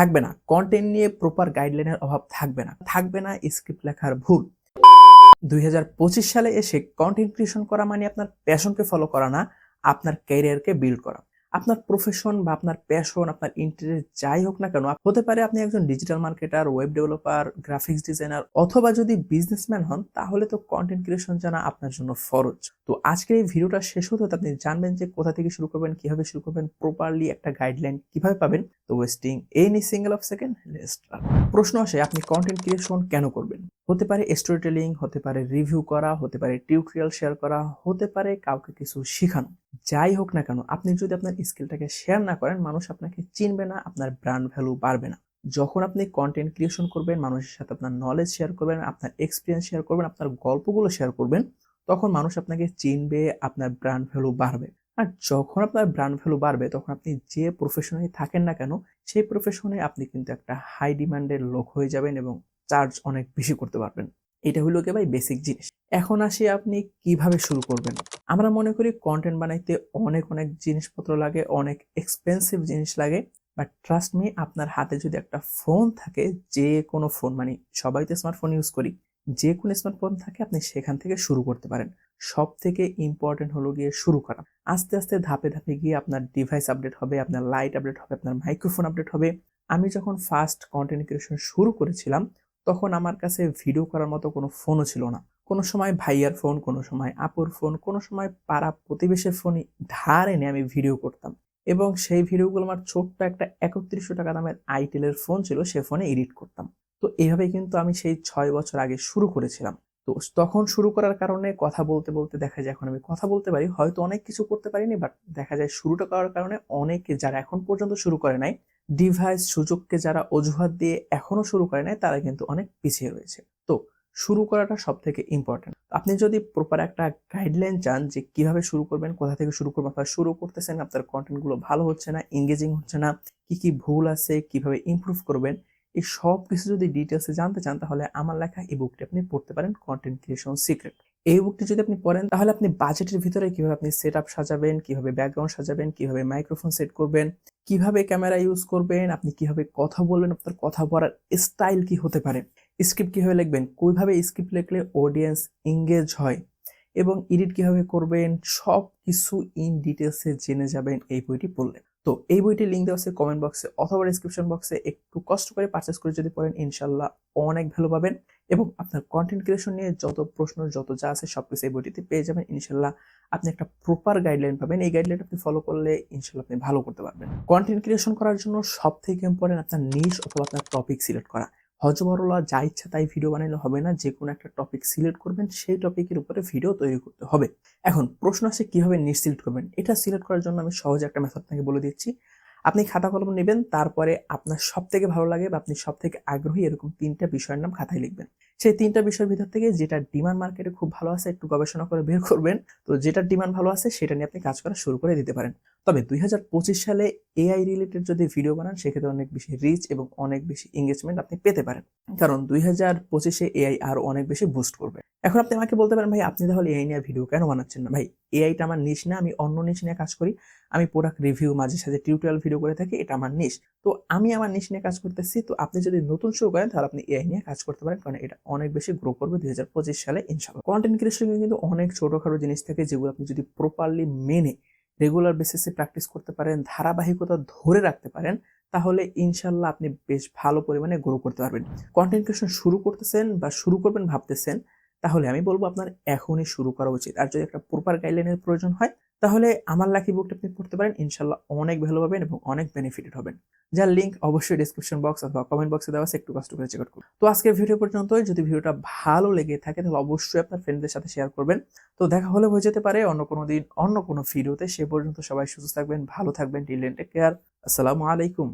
থাকবে না। কন্টেন্ট নিয়ে প্রপার গাইডলাইনের অভাব থাকবে না। থাকবে না স্ক্রিপ্ট লেখার ভুল। দুই হাজার পঁচিশ সালে এসে কন্টেন্ট ক্রিয়েশন করা মানে আপনার প্যাশনকে ফলো করা না, আপনার ক্যারিয়ারকে বিল্ড করা। আপনার প্রফেশন বা আপনার প্যাশন আপনার ইন্টারেস্ট যাই হোক না কেন হতে পারে আপনি একজন digital marketer web developer graphics designer অথবা যদি বিজনেসম্যান হন, তাহলে তো কন্টেন্ট ক্রিয়েশন জানা আপনার জন্য ফরজ। তো আজকের এই ভিডিওটা শেষ হতে আপনি জানবেন যে কোথা থেকে শুরু করবেন, কীভাবে শুরু করবেন প্রপারলি একটা গাইডলাইন কীভাবে পাবেন। তো wasting any single of second প্রশ্ন আসে, আপনি কন্টেন্ট ক্রিয়েশন কেন করবেন? হতে পারে স্টোরি টেলিং হতে পারে রিভিউ করা, হতে পারে টিউটোরিয়াল শেয়ার করা, হতে পারে কাউকে কিছু শেখানো। যাই হোক না কেন, আপনি যদি আপনার স্কিলটাকে শেয়ার না করেন, মানুষ আপনাকে চিনবে না, আপনার ব্র্যান্ড ভ্যালু বাড়বে না। যখন আপনি কন্টেন্ট ক্রিয়েশন করবেন, মানুষের সাথে আপনার নলেজ শেয়ার করবেন, আপনার এক্সপিরিয়েন্স শেয়ার করবেন, আপনার গল্পগুলো শেয়ার করবেন, তখন মানুষ আপনাকে চিনবে, আপনার ব্র্যান্ড ভ্যালু বাড়বে। আর যখন আপনার ব্র্যান্ড ভ্যালু বাড়বে, তখন আপনি যে প্রফেশনে থাকেন না কেন, সেই প্রফেশনে আপনি কিন্তু একটা হাই ডিমান্ডের লোক হয়ে যাবেন এবং চার্জ অনেক বেশি করতে পারবেন। এটা হলো কি ভাই বেসিক জিনিস। এখন আসি আপনি কীভাবে শুরু করবেন? আমরা মনে করি কন্টেন্ট বানাইতে অনেক অনেক জিনিসপত্র লাগে, অনেক এক্সপেন্সিভ জিনিস লাগে বাট ট্রাস্ট মি আপনার হাতে যদি একটা ফোন থাকে, যে কোনো ফোন মানে সবাই তো স্মার্টফোন ইউজ করি, যে কোনো স্মার্টফোন থাকে, আপনি সেখান থেকে শুরু করতে পারেন। সব থেকে ইম্পর্টেন্ট হলো গিয়ে শুরু করা। আস্তে আস্তে ধাপে ধাপে গিয়ে আপনার ডিভাইস আপডেট হবে, আপনার লাইট আপডেট হবে, আপনার মাইক্রোফোন আপডেট হবে। আমি যখন ফার্স্ট কন্টেন্ট ক্রিয়েশন শুরু করেছিলাম তখন আমার কাছে ভিডিও করার মতো কোনো ফোনও ছিল না। কোনো সময় ভাইয়ার ফোন কোনো সময় আপুর ফোন কোনো সময় পাড়া প্রতিবেশের ফোনই ধার এনে আমি ভিডিও করতাম। এবং সেই ভিডিওগুলো আমার ছোট্ট একটা একত্রিশশো টাকা দামের আইটেলের ফোন ছিল, সে ফোনে এডিট করতাম। তো এইভাবেই কিন্তু আমি সেই ছয় বছর আগে শুরু করেছিলাম। তো তখন শুরু করার কারণে কথা বলতে বলতে দেখা যায়, এখন আমি কথা বলতে পারি, হয়তো অনেক কিছু করতে পারিনি বাট দেখা যায় শুরুটা করার কারণে অনেকে যারা এখন পর্যন্ত শুরু করে নাই ডিভাইস সুযোগকে যারা অজুহাত দিয়ে এখনও শুরু করে নাই, তারা কিন্তু অনেক পিছিয়ে রয়েছে। তো শুরু করাটা সব থেকে ইম্পর্টেন্ট আপনি যদি প্রপার একটা গাইডলাইন চান যে কীভাবে শুরু করবেন, কোথা থেকে শুরু করবেন আপনার শুরু করতেছেন, আপনার কন্টেন্টগুলো ভালো হচ্ছে না এঙ্গেজিং হচ্ছে না, কি কি ভুল আছে, কীভাবে ইমপ্রুভ করবেন, এই সব কিছু যদি ডিটেলসে জানতে চান, তাহলে আমার লেখা এই বুকটি আপনি পড়তে পারেন কন্টেন্ট ক্রিয়েশন সিক্রেট এই বুকটি যদি আপনি পড়েন, তাহলে আপনি বাজেটের ভিতরে কীভাবে আপনি সেট আপ সাজাবেন, কীভাবে ব্যাকগ্রাউন্ড সাজাবেন, কীভাবে মাইক্রোফোন সেট করবেন কীভাবে ক্যামেরা ইউজ করবেন, আপনি কীভাবে কথা বলবেন, আপনার কথা বলার স্টাইল কি হতে পারে, স্ক্রিপ্ট কীভাবে লিখবেন, কীভাবে স্ক্রিপ্ট লিখলে অডিয়েন্স এঙ্গেজ হয় এবং এডিট কীভাবে করবেন সব কিছু ইন ডিটেলসে জেনে যাবেন, এই বইটি পড়লে। তো এই বইটির লিঙ্ক দেওয়া আছে কমেন্ট বক্সে অথবা ডিসক্রিপশন বক্সে একটু কষ্ট করে পারচেস করে যদি পড়েন, ইনশাল্লাহ অনেক ভ্যালু পাবেন এবং আপনার কন্টেন্ট ক্রিয়েশন নিয়ে যত প্রশ্ন, যত যা আছে সব কিছু এই বইটিতে পেয়ে যাবেন। ইনশাল্লাহ আপনি একটা প্রপার গাইডলাইন পাবেন। এই গাইডলাইন আপনি ফলো করলে ইনশাল্লাহ আপনি ভালো করতে পারবেন। কন্টেন্ট ক্রিয়েশন করার জন্য সব থেকে ইম্পর্টেন্ট আপনার নিজ অথবা আপনার টপিক সিলেক্ট করা। হজবরলা যা ইচ্ছা তাই ভিডিও বানাইলে হবে না যে কোনো একটা টপিক সিলেক্ট করবেন, সেই টপিকের উপরে ভিডিও তৈরি করতে হবে। এখন প্রশ্ন আসে, কীভাবে নিট সিলেক্ট করবেন? এটা সিলেক্ট করার জন্য আমি সহজে একটা মেথড আপনাকে বলে দিচ্ছি। আপনি খাতা কলম নেবেন, তারপরে আপনার সব থেকে ভালো লাগে বা আপনি সব থেকে আগ্রহী এরকম তিনটা বিষয়ের নাম খাতায় লিখবেন। সেই তিনটা বিষয়ের ভিতর থেকে যেটা ডিমান্ড মার্কেটে খুব ভালো আছে, একটু গবেষণা করে বের করবেন। তো যেটা ডিমান্ড ভালো আছে, সেটা নিয়ে আপনি কাজ করা শুরু করে দিতে পারেন। তবে দুই হাজার পঁচিশ সালে এআই রিলেটেড যদি ভিডিও বানান, সেক্ষেত্রে অনেক বেশি রিচ এবং অনেক বেশি এঙ্গেজমেন্ট আপনি পেতে পারেন। কারণ দুই হাজার পঁচিশে এআই আরও অনেক বেশি বুস্ট করবে। এখন আপনি আমাকে বলতে পারেন, ভাই, আপনি তাহলে এআই নিয়ে ভিডিও কেন বানাচ্ছেন না? ভাই এআইটা আমার নিশ না, আমি অন্য নিশ নিয়ে কাজ করি। আমি প্রোডাক্ট রিভিউ মাঝে সাঝে টিউটোরিয়াল ভিডিও করে থাকি, এটা আমার নিশ তো আমি আমার নিশ নিয়ে কাজ করতেছি, তো আপনি যদি নতুন শুরু করেন, তাহলে আপনি এআই নিয়ে কাজ করতে পারেন, কারণ এটা অনেক বেশি গ্রো করবে দুই হাজার পঁচিশ সালে ইনশাল্লাহ কন্টেন্ট ক্রিয়েশন কিন্তু অনেক ছোটখাটো জিনিস থাকে যেগুলো আপনি যদি প্রপারলি মেনে রেগুলার বেসিসে প্র্যাকটিস করতে পারেন, ধারাবাহিকতা ধরে রাখতে পারেন, তাহলে ইনশাল্লাহ আপনি বেশ ভালো পরিমাণে গ্রো করতে পারবেন। কন্টেন্ট ক্রিয়েশন শুরু করতেছেন বা শুরু করবেন ভাবতেছেন, তাহলে আমি বলব আপনার এখনই শুরু করা উচিত। আর যদি একটা প্রপার গাইডলাইনের প্রয়োজন হয় তাহলে আমার লাকি বুকটা আপনি পড়তে পারেন, ইনশাল্লাহ অনেক ভালো পাবেন এবং অনেক বেনিফিটেড হবেন। যার লিঙ্ক অবশ্যই ডিসক্রিপশন বক্স অথবা কমেন্ট বক্সে দেওয়া আছে, একটু কষ্ট করে চেক আউট করুন। তো আজকের ভিডিও পর্যন্ত যদি ভিডিওটা ভালো লেগে থাকে, তাহলে অবশ্যই আপনার ফ্রেন্ডদের সাথে শেয়ার করবেন। তো দেখা হলে হয়ে যেতে পারে, অন্য কোনো দিন, অন্য কোনো ভিডিওতে সে পর্যন্ত সবাই সুস্থ থাকবেন, ভালো থাকবেন টিলেন টেক কেয়ার আসসালামু আলাইকুম।